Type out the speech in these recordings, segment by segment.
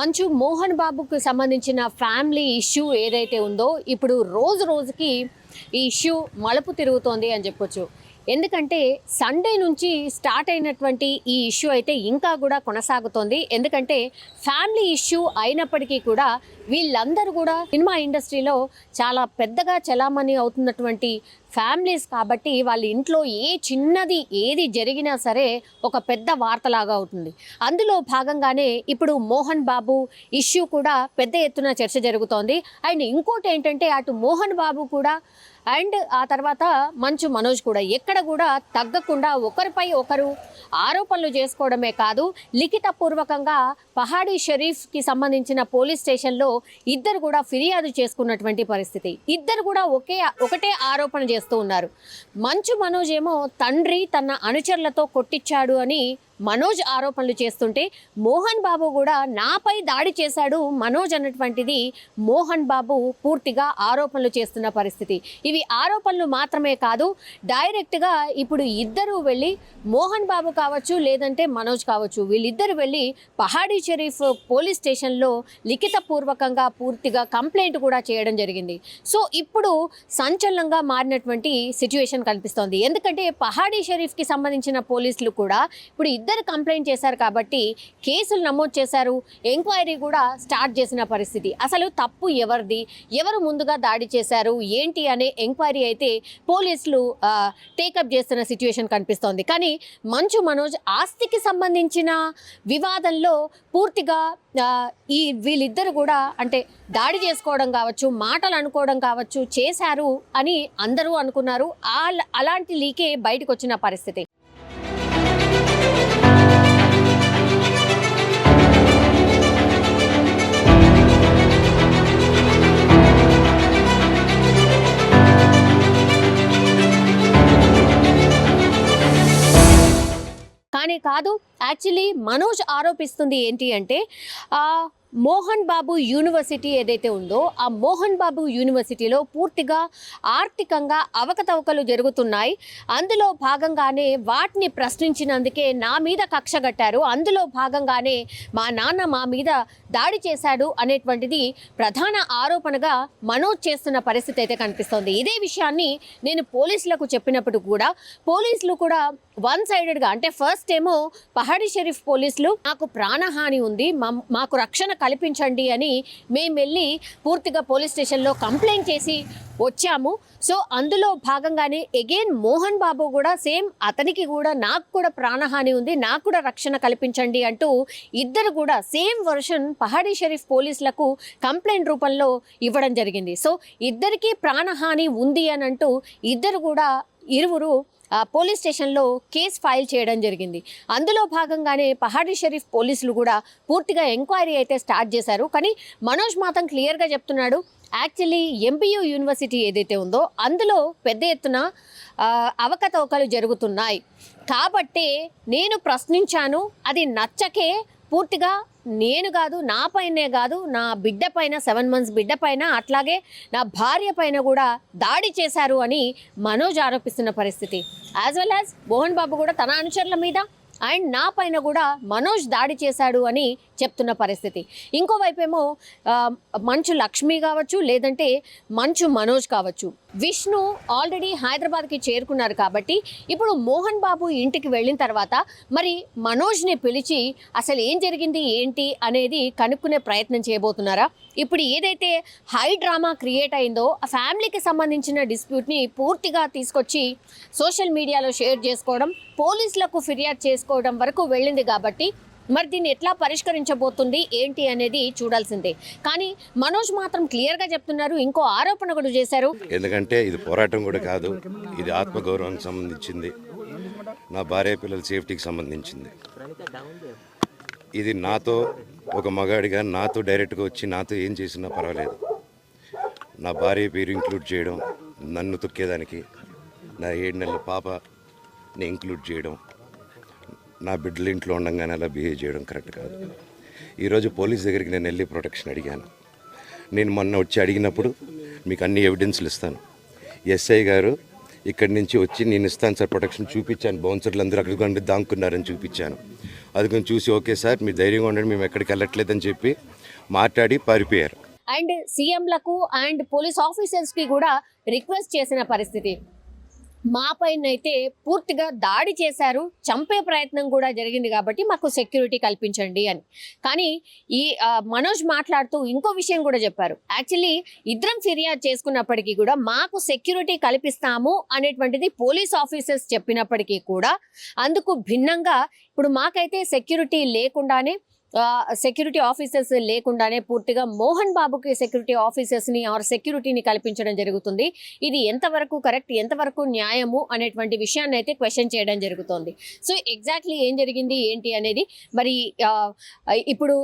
మంచు మోహన్ బాబుకు సంబంధించిన ఫ్యామిలీ ఇష్యూ ఏదైతే ఉందో ఇప్పుడు రోజు రోజుకి ఈ ఇష్యూ మలుపు తిరుగుతోంది అని చెప్పొచ్చు. ఎందుకంటే సండే నుంచి స్టార్ట్ అయినటువంటి ఈ ఇష్యూ అయితే ఇంకా కూడా కొనసాగుతోంది. ఎందుకంటే ఫ్యామిలీ ఇష్యూ అయినప్పటికీ కూడా వీళ్ళందరూ కూడా సినిమా ఇండస్ట్రీలో చాలా పెద్దగా చలామణి అవుతున్నటువంటి ఫ్యామిలీస్ కాబట్టి వాళ్ళ ఇంట్లో ఏ చిన్నది ఏది జరిగినా సరే ఒక పెద్ద వార్తలాగా అవుతుంది. అందులో భాగంగానే ఇప్పుడు మోహన్ బాబు ఇష్యూ కూడా పెద్ద ఎత్తున చర్చ జరుగుతోంది. అండ్ ఇంకోటి ఏంటంటే అటు మోహన్ బాబు కూడా అండ్ ఆ తర్వాత మంచు మనోజ్ కూడా ఎక్కడ కూడా తగ్గకుండా ఒకరిపై ఒకరు ఆరోపణలు చేసుకోవడమే కాదు లిఖితపూర్వకంగా పహాడీ షరీఫ్కి సంబంధించిన పోలీస్ స్టేషన్లో ఇద్దరు కూడా ఫిర్యాదు చేసుకున్నటువంటి పరిస్థితి. ఇద్దరు కూడా ఒకే ఒకటే ఆరోపణ చేస్తూ ఉన్నారు. మంచు మనోజ్ ఏమో తండ్రి తన అనుచరులతో కొట్టించాడు అని మనోజ్ ఆరోపణలు చేస్తుంటే మోహన్ బాబు కూడా నాపై దాడి చేశాడు మనోజ్ అన్నటువంటిది మోహన్ బాబు పూర్తిగా ఆరోపణలు చేస్తున్న పరిస్థితి. ఇవి ఆరోపణలు మాత్రమే కాదు డైరెక్ట్గా ఇప్పుడు ఇద్దరు వెళ్ళి మోహన్ బాబు కావచ్చు లేదంటే మనోజ్ కావచ్చు వీళ్ళిద్దరు వెళ్ళి పహాడీ షరీఫ్ పోలీస్ స్టేషన్లో లిఖితపూర్వకంగా పూర్తిగా కంప్లైంట్ కూడా చేయడం జరిగింది. సో ఇప్పుడు సంచలనంగా మారినటువంటి సిచ్యువేషన్ కనిపిస్తోంది. ఎందుకంటే పహాడీ షరీఫ్కి సంబంధించిన పోలీసులు కూడా ఇప్పుడు ఇద్దరు ఇద్దరు కంప్లైంట్ చేశారు కాబట్టి కేసులు నమోదు చేశారు. ఎంక్వైరీ కూడా స్టార్ట్ చేసిన పరిస్థితి. అసలు తప్పు ఎవరిది? ఎవరు ముందుగా దాడి చేశారు? ఏంటి అనే ఎంక్వైరీ అయితే పోలీసులు టేకప్ చేస్తున్న సిచ్యువేషన్ కనిపిస్తోంది. కానీ మంచు మనోజ్ ఆస్తికి సంబంధించిన వివాదంలో పూర్తిగా ఈ వీళ్ళిద్దరు కూడా అంటే దాడి చేసుకోవడం కావచ్చు మాటలు అనుకోవడం కావచ్చు చేశారు అని అందరూ అనుకున్నారు. అలాంటి లీకే బయటకు వచ్చిన పరిస్థితి. కానీ కాదు యాక్చువల్లీ మనోజ్ ఆరోపిస్తుంది ఏంటి అంటే మోహన్ బాబు యూనివర్సిటీ ఏదైతే ఉందో ఆ మోహన్ బాబు యూనివర్సిటీలో పూర్తిగా ఆర్థికంగా అవకతవకలు జరుగుతున్నాయి. అందులో భాగంగానే వాటిని ప్రశ్నించినందుకే నా మీద కక్ష కట్టారు. అందులో భాగంగానే మా నాన్న మా మీద దాడి చేశాడు అనేటువంటిది ప్రధాన ఆరోపణగా మనోజ్ చేస్తున్న పరిస్థితి అయితే కనిపిస్తోంది. ఇదే విషయాన్ని నేను పోలీసులకు చెప్పినప్పుడు కూడా పోలీసులు కూడా వన్ సైడెడ్గా అంటే ఫస్ట్ ఏమో పహాడి షరీఫ్ పోలీసులు నాకు ప్రాణహాని ఉంది మా- మాకు రక్షణ కల్పించండి అని మేము వెళ్ళి పూర్తిగా పోలీస్ స్టేషన్లో కంప్లైంట్ చేసి వచ్చాము. సో అందులో భాగంగానే ఎగైన్ మోహన్ బాబు కూడా సేమ్ అతనికి కూడా నాకు కూడా ప్రాణహాని ఉంది నాకు కూడా రక్షణ కల్పించండి అంటూ ఇద్దరు కూడా సేమ్ వర్షన్ పహాడీ షరీఫ్ పోలీసులకు కంప్లైంట్ రూపంలో ఇవ్వడం జరిగింది. సో ఇద్దరికీ ప్రాణహాని ఉంది అని అంటూ ఇద్దరు కూడా ఇరువురు పోలీస్ స్టేషన్లో కేసు ఫైల్ చేయడం జరిగింది. అందులో భాగంగానే పహాడీ షరీఫ్ పోలీసులు కూడా పూర్తిగా ఎంక్వైరీ అయితే స్టార్ట్ చేశారు. కానీ మనోజ్ మాత్రం క్లియర్గా చెప్తున్నాడు యాక్చువల్లీ ఎంపీయూ యూనివర్సిటీ ఏదైతే ఉందో అందులో పెద్ద ఎత్తున అవకతవకలు జరుగుతున్నాయి. కాబట్టే నేను ప్రశ్నించాను అది నచ్చకే పూర్తిగా నేను కాదు నా పైనే కాదు నా బిడ్డ పైన సెవెన్ మంత్స్ బిడ్డ పైన అట్లాగే నా భార్య పైన కూడా దాడి చేశారు అని మనోజ్ ఆరోపిస్తున్న పరిస్థితి. As well as Mohan Babu కూడా తన అనుచరుల మీద అండ్ నా పైన కూడా మనోజ్ దాడి చేశాడు అని చెప్తున్న పరిస్థితి. ఇంకోవైపు ఏమో మంచు లక్ష్మి కావచ్చు లేదంటే మంచు మనోజ్ కావచ్చు. విష్ణు ఆల్రెడీ హైదరాబాద్కి చేరుకున్నారు కాబట్టి ఇప్పుడు మోహన్ బాబు ఇంటికి వెళ్ళిన తర్వాత మరి మనోజ్ని పిలిచి అసలు ఏం జరిగింది ఏంటి అనేది కనుక్కునే ప్రయత్నం చేయబోతున్నారా? ఇప్పుడు ఏదైతే హై డ్రామా క్రియేట్ అయిందో ఆ ఫ్యామిలీకి సంబంధించిన డిస్ప్యూట్ని పూర్తిగా తీసుకొచ్చి సోషల్ మీడియాలో షేర్ చేసుకోవడం పోలీసులకు ఫిర్యాదు చేసుకోవడం వరకు వెళ్ళింది కాబట్టి మరి దీన్ని ఎట్లా పరిష్కరించబోతుంది ఏంటి అనేది చూడాల్సిందే. కానీ మనోజ్ మాత్రం క్లియర్గా చెప్తున్నారు ఇంకో ఆరోపణ కూడా చేశారు. ఎందుకంటే ఇది పోరాటం కూడా కాదు ఇది ఆత్మగౌరవానికి సంబంధించింది. నా భార్య పిల్లల సేఫ్టీకి సంబంధించింది. ఇది నాతో ఒక మగాడిగా నాతో డైరెక్ట్గా వచ్చి నాతో ఏం చేసినా పర్వాలేదు. నా భార్య పేరు ఇంక్లూడ్ చేయడం నన్ను తొక్కేదానికి నా ఏడు నెలల పాపని ఇంక్లూడ్ చేయడం నా బిడ్డల ఇంట్లో ఉండగానే అలా బిహేవ్ చేయడం కరెక్ట్ కాదు. ఈరోజు పోలీస్ దగ్గరికి నేను వెళ్ళి ప్రొటెక్షన్ అడిగాను. నేను మొన్న వచ్చి అడిగినప్పుడు మీకు అన్ని ఎవిడెన్స్లు ఇస్తాను. ఎస్ఐ గారు ఇక్కడి నుంచి వచ్చి నేను ఇస్తాను సార్ ప్రొటెక్షన్ చూపించాను. బౌన్సర్లు అందరూ అక్కడికి ఉండి దాంకున్నారని చూపించాను. అది కొంచెం చూసి ఓకే సార్ మీ ధైర్యంగా ఉండండి మేము ఎక్కడికి వెళ్ళట్లేదని చెప్పి మాట్లాడి పారిపోయారు. అండ్ సీఎంలకు అండ్ పోలీస్ ఆఫీసర్స్కి కూడా రిక్వెస్ట్ చేసిన పరిస్థితి. మా పైన అయితే పూర్తిగా దాడి చేశారు చంపే ప్రయత్నం కూడా జరిగింది కాబట్టి మాకు సెక్యూరిటీ కల్పించండి అని. కానీ ఈ మనోజ్ మాట్లాడుతూ ఇంకో విషయం కూడా చెప్పారు. యాక్చువల్లీ ఇద్దరం ఫిర్యాదు చేసుకున్నప్పటికీ కూడా మాకు సెక్యూరిటీ కల్పిస్తాము అనేటువంటిది పోలీస్ ఆఫీసర్స్ చెప్పినప్పటికీ కూడా అందుకు భిన్నంగా ఇప్పుడు మాకైతే సెక్యూరిటీ లేకుండానే సెక్యూరిటీ ఆఫీసర్స్ లేకుండానే పూర్తిగా మోహన్ బాబుకి సెక్యూరిటీ ఆఫీసర్స్ని ఆర్ సెక్యూరిటీని కల్పించడం జరుగుతుంది. ఇది ఎంతవరకు కరెక్ట్ ఎంతవరకు న్యాయము అనేటువంటి విషయాన్ని అయితే క్వశ్చన్ చేయడం జరుగుతుంది. సో ఎగ్జాక్ట్లీ ఏం జరిగింది ఏంటి అనేది మరి ఇప్పుడు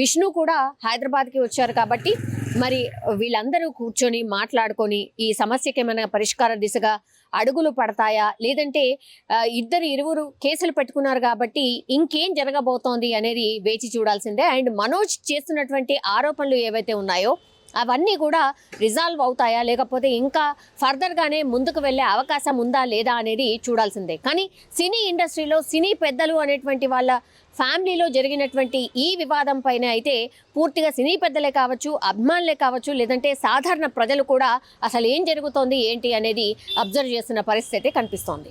విష్ణు కూడా హైదరాబాద్కి వచ్చారు కాబట్టి మరి వీళ్ళందరూ కూర్చొని మాట్లాడుకొని ఈ సమస్యకి ఏమైనా పరిష్కార దిశగా అడుగులు పడతాయా? లేదంటే ఇద్దరు ఇరువురు కేసులు పెట్టుకున్నారు కాబట్టి ఇంకేం జరగబోతోంది అనేది వేచి చూడాల్సిందే. అండ్ మనోజ్ చేస్తున్నటువంటి ఆరోపణలు ఏవైతే ఉన్నాయో అవన్నీ కూడా రిజాల్వ్ అవుతాయా? లేకపోతే ఇంకా ఫర్దర్గానే ముందుకు వెళ్ళే అవకాశం ఉందా లేదా అనేది చూడాల్సిందే. కానీ సినీ ఇండస్ట్రీలో సినీ పెద్దలు అనేటువంటి వాళ్ళ ఫ్యామిలీలో జరిగినటువంటి ఈ వివాదం పైన అయితే పూర్తిగా సినీ పెద్దలే కావచ్చు అభిమానులే కావచ్చు లేదంటే సాధారణ ప్రజలు కూడా అసలు ఏం జరుగుతోంది ఏంటి అనేది అబ్జర్వ్ చేస్తున్న పరిస్థితి కనిపిస్తోంది.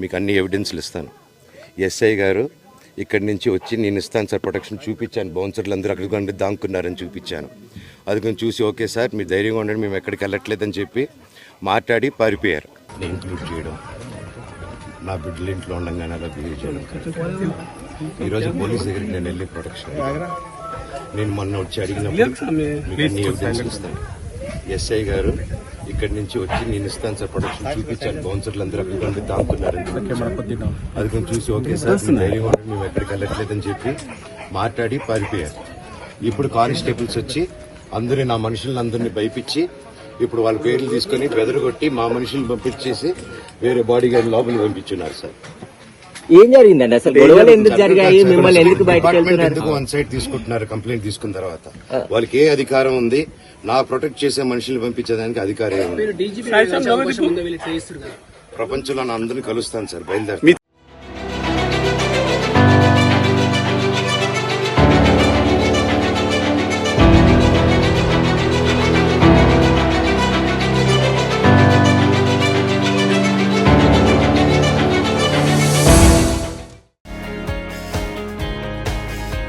మీకు అన్ని ఎవిడెన్స్లు ఇస్తాను. ఎస్ఐ గారు ఇక్కడి నుంచి వచ్చి నేను ఇస్తాను సార్ ప్రొటెక్షన్ చూపించాను. బౌన్సర్లు అందరూ అక్కడికి ఉండి దాక్కున్నారని చూపించాను. అది కొంచెం చూసి ఓకే సార్ మీరు ధైర్యంగా ఉండండి మేము ఎక్కడికి వెళ్ళట్లేదని చెప్పి మాట్లాడి పారిపోయారు. నేను ఇంక్లూడ్ చేయడం నా బిడ్డల ఇంట్లో ఉండగానే అలా బిహేవ్ చేయడం. ఈరోజు పోలీస్ దగ్గరికి నేను వెళ్ళి ప్రొటెక్షన్. నేను మొన్న వచ్చి అడిగినప్పుడు ఎస్ఐ గారు ఇక్కడి నుంచి వచ్చి నేను ఇస్తాను సార్ ప్రొటెక్షన్ చూపించాను బౌన్సర్లు అందరూ అక్కడ. అది కొంచెం చూసి ఓకే సార్ ఉండండి మేము ఎక్కడికి వెళ్ళట్లేదని చెప్పి మాట్లాడి పారిపోయారు. ఇప్పుడు కానిస్టేబుల్స్ వచ్చి అందరి నా మనుషులను అందరినీ భయపించి ఇప్పుడు వాళ్ళ పేర్లు తీసుకొని బెదరగొట్టి మా మనుషులను పంపించేసి వేరే బాడీ గార్డ్ లోపలికి పంపించున్నారు సార్. ఏం జరిగిందండి అసలు? గొడవలు ఎందుకు జరిగాయి? మిమ్మల్ని ఎందుకు బయటకు ఎందుకు వన్ సైడ్ తీసుకుంటున్నారు కంప్లైంట్ తీసుకున్న తర్వాత? వాళ్ళకి ఏ అధికారం ఉంది? నా ప్రొటెక్ట్ చేసే మనుషుల్ని పంపించేదానికి అధికారం ప్రపంచంలో నా అందరిని కలుస్తాను సార్ బయలుదేరి